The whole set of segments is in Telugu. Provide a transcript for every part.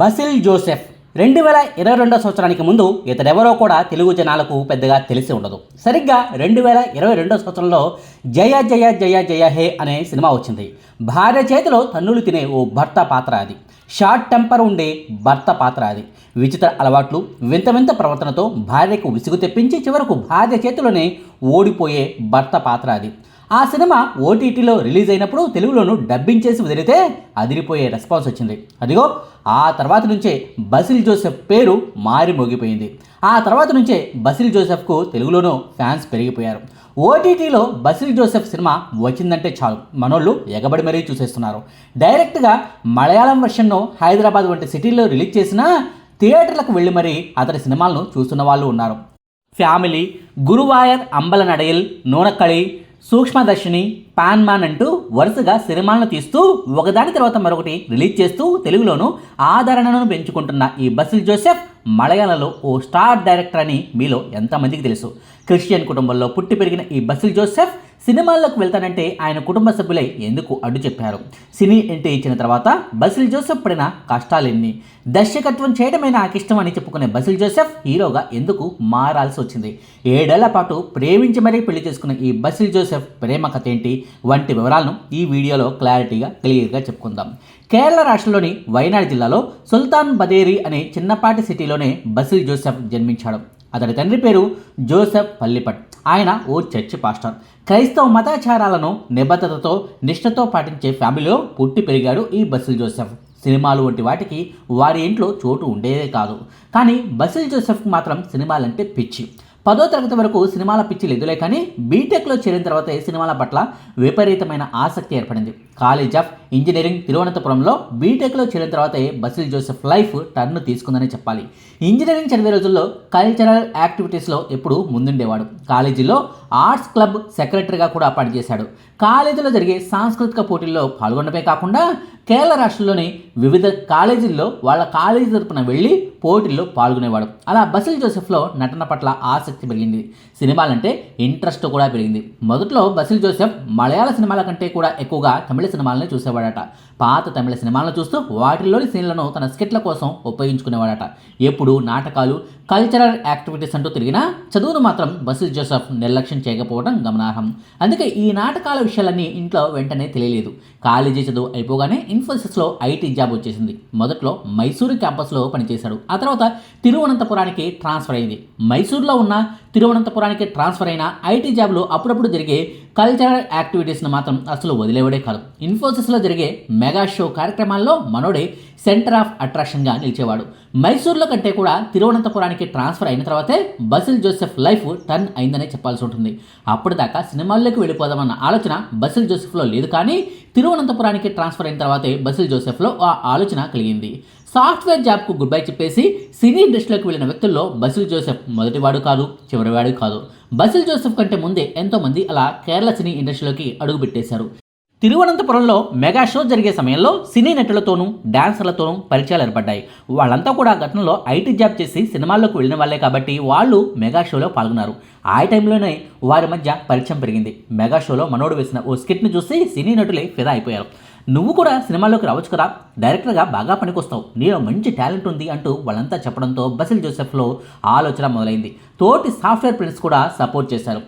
బసిల్ జోసెఫ్ రెండు వేల ఇరవై రెండో సంవత్సరానికి ముందు ఇతడెవరో కూడా తెలుగు జనాలకు పెద్దగా తెలిసి ఉండదు. సరిగ్గా రెండు వేల ఇరవై రెండో సంవత్సరంలో జయ జయ జయ జయ హే అనే సినిమా వచ్చింది. భార్య చేతిలో తన్నులు తినే ఓ భర్త పాత్ర అది. షార్ట్ టెంపర్ ఉండే భర్త పాత్ర అది. విచిత్ర అలవాట్లు వింత వింత ప్రవర్తనతో భార్యకు విసుగు తెప్పించి చివరకు భార్య చేతిలోనే ఓడిపోయే భర్త పాత్ర అది. ఆ సినిమా ఓటీటీలో రిలీజ్ అయినప్పుడు తెలుగులోను డబ్బింగ్ చేసి వదిలితే అదిరిపోయే రెస్పాన్స్ వచ్చింది. అదిగో ఆ తర్వాత నుంచే బసిల్ జోసెఫ్ పేరు మారి మోగిపోయింది. ఆ తర్వాత నుంచే బసిల్ జోసెఫ్కు తెలుగులోనూ ఫ్యాన్స్ పెరిగిపోయారు. ఓటీటీలో బసిల్ జోసెఫ్ సినిమా వచ్చిందంటే చాలు. మనోళ్ళు ఎగబడి మరీ చూసేస్తున్నారు. డైరెక్ట్గా మలయాళం వర్షన్ను హైదరాబాద్ వంటి సిటీల్లో రిలీజ్ చేసినా థియేటర్లకు వెళ్ళి మరీ అతడి సినిమాలను చూస్తున్న వాళ్ళు ఉన్నారు. ఫ్యామిలీ గురువాయర్ అంబల నడయల్ నూనక్కళి સૂક્ષ્મદર્શની పాన్ మాన్ అంటూ వరుసగా సినిమాలను తీస్తూ ఒకదాని తర్వాత మరొకటి రిలీజ్ చేస్తూ తెలుగులోనూ ఆదరణను పెంచుకుంటున్న ఈ బసిల్ జోసెఫ్ మలయాళంలో ఓ స్టార్ డైరెక్టర్ అని మీలో ఎంతమందికి తెలుసు. క్రిస్టియన్ కుటుంబంలో పుట్టి పెరిగిన ఈ బసిల్ జోసెఫ్ సినిమాల్లోకి వెళ్తానంటే ఆయన కుటుంబ సభ్యులై ఎందుకు అడ్డు చెప్పారు. సినీ ఎంట్రీ ఇచ్చిన తర్వాత బసిల్ జోసెఫ్ పడిన కష్టాలెన్ని దర్శకత్వం చేయడమే నాకు ఇష్టం అని చెప్పుకునే బసిల్ జోసెఫ్ హీరోగా ఎందుకు మారాల్సి వచ్చింది? ఏడేళ్ళ పాటు ప్రేమించి మరీ పెళ్ళి చేసుకున్న ఈ బసిల్ జోసెఫ్ ప్రేమ కథ ఏంటి? వంటి వివరాలను ఈ వీడియోలో క్లారిటీగా క్లియర్గా చెప్పుకుందాం. కేరళ రాష్ట్రంలోని వయనాడ్ జిల్లాలో సుల్తాన్ బదేరి అనే చిన్నపాటి సిటీలోనే బసిల్ జోసెఫ్ జన్మించాడు. అతడి తండ్రి పేరు జోసెఫ్ పల్లిపట్. ఆయన ఓ చర్చి పాస్టర్. క్రైస్తవ మతాచారాలను నిబద్ధతతో నిష్ఠతో పాటించే ఫ్యామిలీలో పుట్టి పెరిగాడు ఈ బసిల్ జోసెఫ్. సినిమాలు వంటి వాటికి వారి ఇంట్లో చోటు ఉండేదే కాదు. కానీ బసిల్ జోసెఫ్కి మాత్రం సినిమాలంటే పిచ్చి. పదో తరగతి వరకు సినిమాల పిచ్చి లేదులే కానీ బీటెక్లో చేరిన తర్వాత సినిమాల పట్ల విపరీతమైన ఆసక్తి ఏర్పడింది. కాలేజ్ ఆఫ్ ఇంజనీరింగ్ తిరువనంతపురంలో బీటెక్లో చేరిన తర్వాతే బసిల్ జోసెఫ్ లైఫ్ టర్న్ తీసుకుందని చెప్పాలి. ఇంజనీరింగ్ చదివే రోజుల్లో కల్చరల్ యాక్టివిటీస్లో ఎప్పుడు ముందుండేవాడు. కాలేజీలో ఆర్ట్స్ క్లబ్ సెక్రటరీగా కూడా పనిచేశాడు. కాలేజీలో జరిగే సాంస్కృతిక పోటీల్లో పాల్గొనడమే కాకుండా కేరళ రాష్ట్రంలోని వివిధ కాలేజీల్లో వాళ్ళ కాలేజీ తరపున వెళ్ళి పోటీల్లో పాల్గొనేవాడు. అలా బసిల్ జోసెఫ్లో నటన పట్ల ఆసక్తి పెరిగింది. సినిమాలంటే ఇంట్రెస్ట్ కూడా పెరిగింది. మొదట్లో బసిల్ జోసెఫ్ మలయాళ సినిమాల కంటే కూడా ఎక్కువగా తమిళ సినిమాలని చూసేవాడట. పాత తమిళ సినిమాలను చూస్తూ వాటిల్లోని సీన్లను తన స్కిట్ల కోసం ఉపయోగించుకునేవాడట. ఎప్పుడు నాటకాలు కల్చరల్ యాక్టివిటీస్ అంటూ తిరిగినా చదువును మాత్రం బసిల్ జోసెఫ్ నిర్లక్ష్యం చేయకపోవడం గమనార్హం. అందుకే ఈ నాటకాల విషయాలన్నీ ఇంట్లో వెంటనే తెలియలేదు. కాలేజీ చదువు అయిపోగానే ఇన్ఫోసిస్లో ఐటీ జాబ్ వచ్చేసింది. మొదట్లో మైసూరు క్యాంపస్లో పనిచేశాడు. ఆ తర్వాత తిరువనంతపురానికి ట్రాన్స్ఫర్ అయింది. మైసూరులో ఉన్న తిరువనంతపురానికి ట్రాన్స్ఫర్ అయిన ఐటీ జాబ్లో అప్పుడప్పుడు జరిగే కల్చరల్ యాక్టివిటీస్ను మాత్రం అసలు వదిలేవడే కాదు. ఇన్ఫోసిస్లో జరిగే మెగా షో కార్యక్రమాల్లో మనోడే సెంటర్ ఆఫ్ అట్రాక్షన్గా నిలిచేవాడు. మైసూర్లో కంటే కూడా తిరువనంతపురానికి ట్రాన్స్ఫర్ అయిన తర్వాతే బసిల్ జోసెఫ్ లైఫ్ టర్న్ అయిందనే చెప్పాల్సి ఉంటుంది. అప్పటిదాకా సినిమాల్లోకి వెళ్ళిపోదామన్న ఆలోచన బసిల్ జోసెఫ్లో లేదు కానీ తిరువనంతపురానికి ట్రాన్స్ఫర్ అయిన తర్వాతే బసిల్ జోసెఫ్లో ఆ ఆలోచన కలిగింది. సాఫ్ట్వేర్ జాబ్కు గుడ్ బై చెప్పేసి సినీ ఇండస్ట్రీలోకి వెళ్ళిన వ్యక్తుల్లో బసిల్ జోసెఫ్ మొదటివాడు కాదు చివరివాడు కాదు. బసిల్ జోసెఫ్ కంటే ముందే ఎంతోమంది అలా కేరళ సినీ ఇండస్ట్రీలోకి అడుగుపెట్టేశారు. తిరువనంతపురంలో మెగా షో జరిగే సమయంలో సినీ నటులతోనూ డాన్సర్లతోనూ పరిచయాలు ఏర్పడ్డాయి. వాళ్ళంతా కూడా గతంలో ఐటీ జాబ్ చేసి సినిమాల్లోకి వెళ్ళిన వాళ్ళే కాబట్టి వాళ్ళు మెగా షోలో పాల్గొన్నారు. ఆ టైంలోనే వారి మధ్య పరిచయం పెరిగింది. మెగా షోలో మనోడు వేసిన ఓ స్కిట్ని చూసి సినీ నటులే ఫిదా అయిపోయారు. నువ్వు కూడా సినిమాలోకి రావచ్చు కదా. డైరెక్టర్గా బాగా పనికొస్తావు. నీలో మంచి టాలెంట్ ఉంది అంటూ వాళ్ళంతా చెప్పడంతో బసిల్ జోసెఫ్లో ఆలోచన మొదలైంది. తోటి సాఫ్ట్వేర్ ఫ్రెండ్స్ కూడా సపోర్ట్ చేశారు.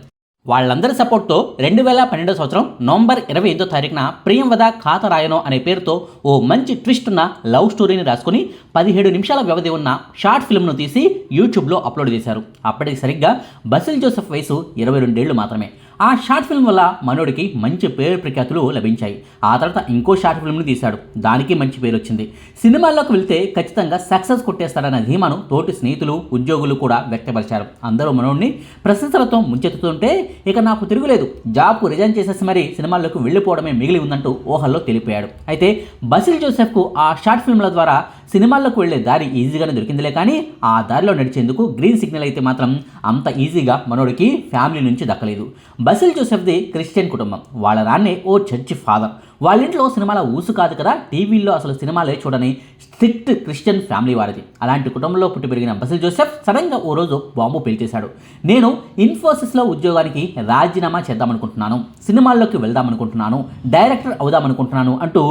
వాళ్ళందరి సపోర్ట్తో రెండు వేల పన్నెండో సంవత్సరం నవంబర్ ఇరవై ఐదో తారీఖున ప్రియంవద ఖాత రాయనో అనే పేరుతో ఓ మంచి ట్విస్ట్ ఉన్న లవ్ స్టోరీని రాసుకుని పదిహేడు నిమిషాల వ్యవధి ఉన్న షార్ట్ ఫిల్మ్ను తీసి యూట్యూబ్లో అప్లోడ్ చేశారు. అప్పటికి సరిగ్గా బసిల్ జోసెఫ్ వయసు ఇరవై రెండేళ్ళు మాత్రమే. ఆ షార్ట్ ఫిల్మ్ వల్ల మనోడికి మంచి పేరు ప్రఖ్యాతులు లభించాయి. ఆ తర్వాత ఇంకో షార్ట్ ఫిల్మ్ని తీశాడు. దానికి మంచి పేరు వచ్చింది సినిమాల్లోకి వెళ్తే ఖచ్చితంగా సక్సెస్ కొట్టేస్తాడన్న ధీమాను తోటి స్నేహితులు ఉద్యోగులు కూడా వ్యక్తపరిచారు. అందరూ మనోడిని ప్రశంసలతో ముంచెత్తుతుంటే ఇక నాకు తిరుగులేదు. జాబ్కు రిజైన్ చేసేసి మరీ సినిమాల్లోకి వెళ్ళిపోవడమే మిగిలి ఉందంటూ ఊహల్లో తెలిపాడు. అయితే బసిల్ జోసెఫ్కు ఆ షార్ట్ ఫిల్మ్ల ద్వారా సినిమాల్లోకి వెళ్ళే దారి ఈజీగానే దొరికిందిలే కానీ ఆ దారిలో నడిచేందుకు గ్రీన్ సిగ్నల్ అయితే మాత్రం అంత ఈజీగా మనోడికి ఫ్యామిలీ నుంచి దక్కలేదు. బసిల్ జోసెఫ్ది క్రిస్టియన్ కుటుంబం. వాళ్ళ నాన్నే ఓ చర్చి ఫాదర్. వాళ్ళ ఇంట్లో సినిమాల ఊసు కాదు కదా టీవీల్లో అసలు సినిమాలే చూడని స్ట్రిక్ట్ క్రిస్టియన్ ఫ్యామిలీ వారిది. అలాంటి కుటుంబంలో పుట్టి పెరిగిన బసిల్ జోసెఫ్ సడన్గా ఓ రోజు బాంబు పేల్చేశాడు. నేను ఇన్ఫోసిస్లో ఉద్యోగానికి రాజీనామా చేద్దామనుకుంటున్నాను సినిమాల్లోకి వెళ్దామనుకుంటున్నాను డైరెక్టర్ అవుదామనుకుంటున్నాను అంటూ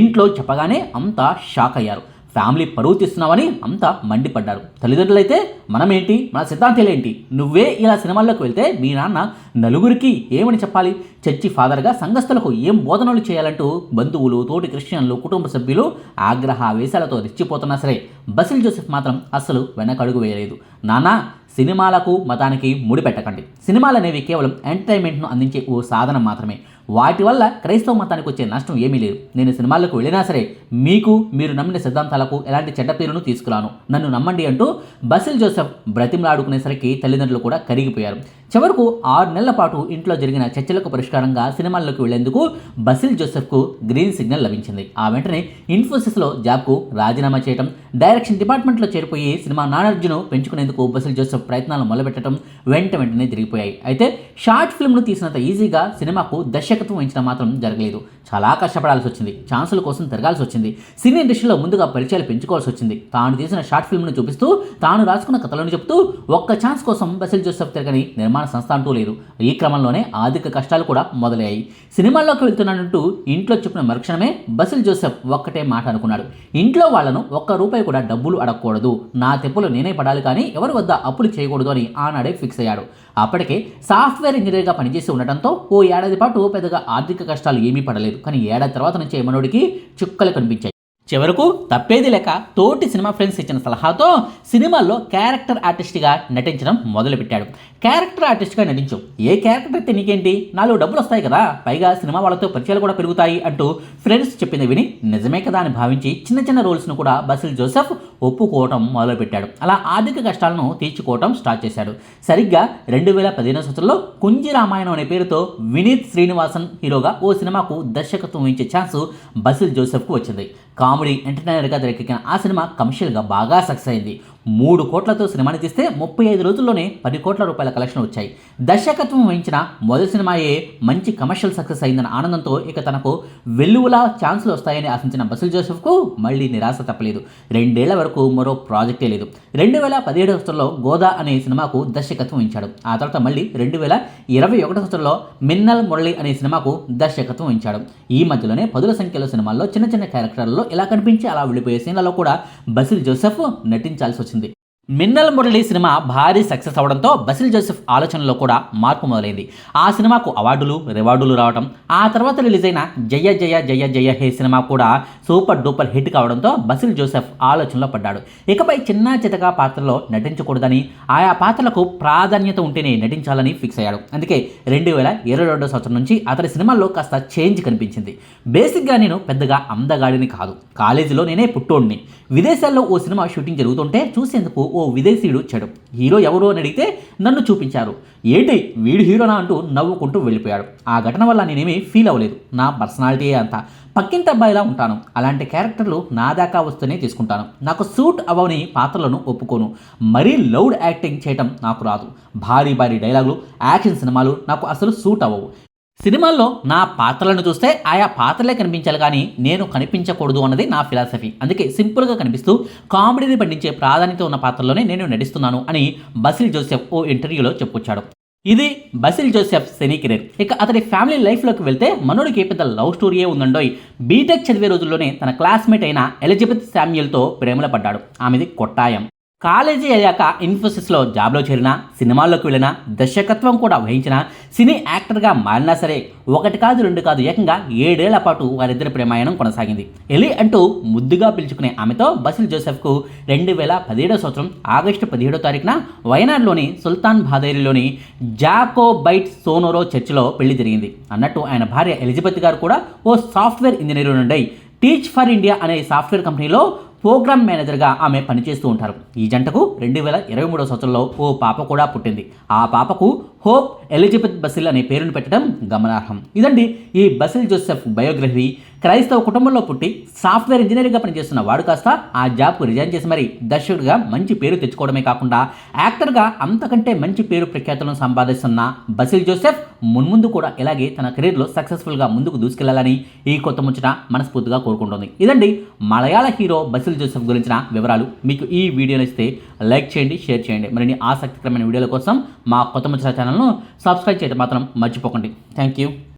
ఇంట్లో చెప్పగానే అంతా షాక్ అయ్యారు. ఫ్యామిలీ పరువు తీస్తున్నావని అంతా మండిపడ్డారు. తల్లిదండ్రులైతే మనమేంటి? మన సిద్ధాంతాలేంటి? నువ్వే ఇలా సినిమాల్లోకి వెళ్తే మీ నాన్న నలుగురికి ఏమని చెప్పాలి? చర్చి ఫాదర్గా సంఘస్థులకు ఏం బోధనలు చేయాలంటూ బంధువులు తోటి క్రిస్టియన్లు కుటుంబ సభ్యులు ఆగ్రహావేశాలతో రెచ్చిపోతున్నా సరే బసిల్ జోసెఫ్ మాత్రం అస్సలు వెనకడుగు వేయలేదు. నానా సినిమాలకు మతానికి ముడిపెట్టకండి. సినిమాలు అనేవి కేవలం ఎంటర్టైన్మెంట్ను అందించే ఓ సాధనం మాత్రమే. వాటి వల్ల క్రైస్తవ మతానికి వచ్చే నష్టం ఏమీ లేదు. నేను సినిమాలకు వెళ్ళినా సరే మీకు మీరు నమ్మిన సిద్ధాంతాలకు ఎలాంటి చెడ్డ పేరును తీసుకురాను. నన్ను నమ్మండి అంటూ బసిల్ జోసెఫ్ బ్రతిమలాడుకునేసరికి తల్లిదండ్రులు కూడా కరిగిపోయారు. చివరకు ఆరు నెలల పాటు ఇంట్లో జరిగిన చర్చలకు పరిష్కారంగా సినిమాల్లోకి వెళ్ళేందుకు బసిల్ జోసెఫ్కు గ్రీన్ సిగ్నల్ లభించింది. ఆ వెంటనే ఇన్ఫోసిస్లో జాబ్కు రాజీనామా చేయడం డైరెక్షన్ డిపార్ట్మెంట్లో చేరిపోయి సినిమా నానార్జును పెంచుకునేందుకు బసిల్ జోసెఫ్ ప్రయత్నాలు మొదలుపెట్టడం వెంట వెంటనే జరిగిపోయాయి. అయితే షార్ట్ ఫిల్మ్ను తీసినంత ఈజీగా సినిమాకు దర్శకత్వం వహించడం మాత్రం జరగలేదు. చాలా కష్టపడాల్సి వచ్చింది. ఛాన్సుల కోసం తిరగాల్సి వచ్చింది. సినీ ఇండస్ట్రీలో ముందుగా పరిచయాలు పెంచుకోవాల్సి వచ్చింది. తాను తీసిన షార్ట్ ఫిల్మ్ను చూపిస్తూ తాను రాసుకున్న కథలను చెప్తూ ఒక్క ఛాన్స్ కోసం బసిల్ జోసెఫ్ తిరగని నిర్మాణ సంస్థ అంటూ లేదు. ఈ క్రమంలోనే ఆర్థిక కష్టాలు కూడా మొదలయ్యాయి. సినిమాల్లోకి వెళ్తున్నానంటూ ఇంట్లో చెప్పిన మరుక్షణమే బసిల్ జోసెఫ్ ఒక్కటే మాట అనుకున్నాడు. ఇంట్లో వాళ్ళను ఒక్క రూపాయి కూడా డబ్బులు అడగకూడదు. నా తెప్పులు నేనే పడాలి కానీ ఎవరి వద్ద అప్పులు చేయకూడదు అని ఆనాడే ఫిక్స్ అయ్యాడు. అప్పటికే సాఫ్ట్వేర్ ఇంజనీర్గా పనిచేసి ఉండటంతో ఓ ఏడాది పాటు పెద్దగా ఆర్థిక కష్టాలు ఏమీ పడలేదు. కానీ ఏడాది తర్వాత నుంచి యమనుడికి చుక్కలు కనిపించాయి. చివరకు తప్పేది లేక తోటి సినిమా ఫ్రెండ్స్ ఇచ్చిన సలహాతో సినిమాల్లో క్యారెక్టర్ ఆర్టిస్ట్గా నటించడం మొదలుపెట్టాడు. క్యారెక్టర్ ఆర్టిస్ట్గా నటించు. ఏ క్యారెక్టర్ అయితే నీకేంటి? నాలుగు డబ్బులు వస్తాయి కదా. పైగా సినిమా వాళ్ళతో పరిచయాలు కూడా పెరుగుతాయి అంటూ ఫ్రెండ్స్ చెప్పింది విని నిజమే కదా అని భావించి చిన్న చిన్న రోల్స్ను కూడా బసిల్ జోసెఫ్ ఒప్పుకోవటం మొదలుపెట్టాడు. అలా ఆర్థిక కష్టాలను తీర్చుకోవటం స్టార్ట్ చేశాడు. సరిగ్గా రెండు వేల పదిహేను సంవత్సరంలో కుంజి రామాయణం అనే పేరుతో వినీత్ శ్రీనివాసన్ హీరోగా ఓ సినిమాకు దర్శకత్వం వహించే ఛాన్స్ బసిల్ జోసెఫ్కు వచ్చింది. కామెడీ ఎంటర్టైనర్గా తెరకెక్కిన ఆ సినిమా కమర్షియల్గా బాగా సక్సెస్ అయింది. మూడు కోట్లతో సినిమాని తీస్తే ముప్పై ఐదు రోజుల్లోనే పది కోట్ల రూపాయల కలెక్షన్ వచ్చాయి. దర్శకత్వం వహించిన మొదటి సినిమాయే మంచి కమర్షియల్ సక్సెస్ అయిందన్న ఆనందంతో ఇక తనకు వెల్లువలా ఛాన్సులు వస్తాయని ఆశించిన బసిల్ జోసెఫ్కు మళ్ళీ నిరాశ తప్పలేదు. రెండేళ్ళ వరకు మరో ప్రాజెక్టే లేదు. రెండు వేల పదిహేడు సంవత్సరంలో గోదా అనే సినిమాకు దర్శకత్వం వహించాడు. ఆ తర్వాత మళ్ళీ రెండు వేల ఇరవై ఒకటి సంవత్సరంలో మిన్నల్ మురళి అనే సినిమాకు దర్శకత్వం వహించాడు. ఈ మధ్యలోనే పదుల సంఖ్యలో సినిమాల్లో చిన్న చిన్న క్యారెక్టర్లలో ఇలా కనిపించి అలా వెళ్ళిపోయే సీన్లలో కూడా బసిల్ జోసెఫ్ నటించాల్సి వచ్చింది వచ్చింది మిన్నల్ మురళి సినిమా భారీ సక్సెస్ అవడంతో బసిల్ జోసెఫ్ ఆలోచనలో కూడా మార్పు మొదలైంది. ఆ సినిమాకు అవార్డులు రివార్డులు రావడం ఆ తర్వాత రిలీజ్ అయిన జయ జయ జయ జయ హే సినిమా కూడా సూపర్ డూపర్ హిట్ కావడంతో బసిల్ జోసెఫ్ ఆలోచనలో పడ్డాడు. ఇకపై చిన్న చితగా పాత్రలో నటించకూడదని ఆయా పాత్రలకు ప్రాధాన్యత ఉంటేనే నటించాలని ఫిక్స్ అయ్యాడు. అందుకే రెండు వేల ఇరవై రెండో సంవత్సరం నుంచి అతని సినిమాల్లో కాస్త చేంజ్ కనిపించింది. బేసిక్గా నేను పెద్దగా అందగాడిని కాదు. కాలేజీలో నేనే పుట్టోడిని. విదేశాల్లో ఓ సినిమా షూటింగ్ జరుగుతుంటే చూసేందుకు ఓ విదేశీయుడు చెడు హీరో ఎవరు అని అడిగితే నన్ను చూపించారు. ఏంటి? వీడు హీరోనా అంటూ నవ్వుకుంటూ వెళ్ళిపోయాడు. ఆ ఘటన వల్ల నేనేమీ ఫీల్ అవ్వలేదు. నా పర్సనాలిటీ అంతా. పక్కింటి అబ్బాయిలా ఉంటాను. అలాంటి క్యారెక్టర్లు నా దాకా వస్తూనే తీసుకుంటాను. నాకు సూట్ అవ్వని పాత్రలను ఒప్పుకోను. మరీ లౌడ్ యాక్టింగ్ చేయటం నాకు రాదు. భారీ భారీ డైలాగులు యాక్షన్ సినిమాలు నాకు అసలు సూట్ అవ్వవు. సినిమాల్లో నా పాత్రలను చూస్తే ఆయా పాత్రలే కనిపించాలి కానీ నేను కనిపించకూడదు అన్నది నా ఫిలాసఫీ. అందుకే సింపుల్గా కనిపిస్తూ కామెడీని పండించే ప్రాధాన్యత ఉన్న పాత్రలోనే నేను నటిస్తున్నాను అని బసిల్ జోసెఫ్ ఓ ఇంటర్వ్యూలో చెప్పుకొచ్చాడు. ఇది బసిల్ జోసెఫ్ సెనీ కెరీర్. ఇక అతని ఫ్యామిలీ లైఫ్లోకి వెళ్తే మనోడికి పెద్ద లవ్ స్టోరీయే ఉందండోయ్. బీటెక్ చదివే రోజుల్లోనే తన క్లాస్మేట్ అయిన ఎలిజబెత్ శామ్యుల్తో ప్రేమలో పడ్డాడు. ఆమెది కొట్టాయం. కాలేజీ అయ్యాక ఇన్ఫోసిస్లో జాబ్లో చేరిన సినిమాల్లోకి వెళ్ళిన దర్శకత్వం కూడా వహించిన సినీ యాక్టర్గా మారినా సరే ఒకటి కాదు రెండు కాదు ఏకంగా ఏడేళ్ళ పాటు వారిద్దరి ప్రేమాయణం కొనసాగింది. ఎలి అంటూ ముద్దుగా పిలుచుకునే ఆమెతో బసిల్ జోసెఫ్కు రెండు వేల పదిహేడో సంవత్సరం ఆగస్టు పదిహేడో తారీఖున వయనాడ్లోని సుల్తాన్ బాదేరిలోని జాకో బైట్ సోనోరో చర్చిలో పెళ్ళి జరిగింది. అన్నట్టు ఆయన భార్య ఎలిజబెత్ గారు కూడా ఓ సాఫ్ట్వేర్ ఇంజనీర్ నుండి టీచ్ ఫర్ ఇండియా అనే సాఫ్ట్వేర్ కంపెనీలో ప్రోగ్రామ్ మేనేజర్గా ఆమె పనిచేస్తూ ఉంటారు. ఈ జంటకు రెండు వేల ఇరవై మూడో సంవత్సరంలో ఓ పాప కూడా పుట్టింది. ఆ పాపకు హోప్ ఎలిజబెత్ బసిల్ అనే పేరును పెట్టడం గమనార్హం. ఇదండి ఈ బసిల్ జోసెఫ్ బయోగ్రఫీ క్రైస్తవ కుటుంబంలో పుట్టి సాఫ్ట్వేర్ ఇంజనీరింగ్గా పనిచేస్తున్న వాడు కాస్త ఆ జాబ్కు రిజైన్ చేసి మరి దర్శకుడిగా మంచి పేరు తెచ్చుకోవడమే కాకుండా యాక్టర్గా అంతకంటే మంచి పేరు ప్రఖ్యాతులను సంపాదిస్తున్న బసిల్ జోసెఫ్ మున్ముందు కూడా ఇలాగే తన కెరీర్లో సక్సెస్ఫుల్గా ముందుకు దూసుకెళ్ళాలని ఈ కొత్త ముచ్చట మనస్ఫూర్తిగా కోరుకుంటుంది. ఇదండి మలయాళ హీరో బసిల్ జోసెఫ్ గురించిన వివరాలు. మీకు ఈ వీడియో ఇస్తే లైక్ చేయండి షేర్ చేయండి. మరిన్ని ఆసక్తికరమైన వీడియోల కోసం మా కొత్త ముచ్చట ఛానల్ను సబ్స్క్రైబ్ చేయడం మాత్రం మర్చిపోకండి. Thank you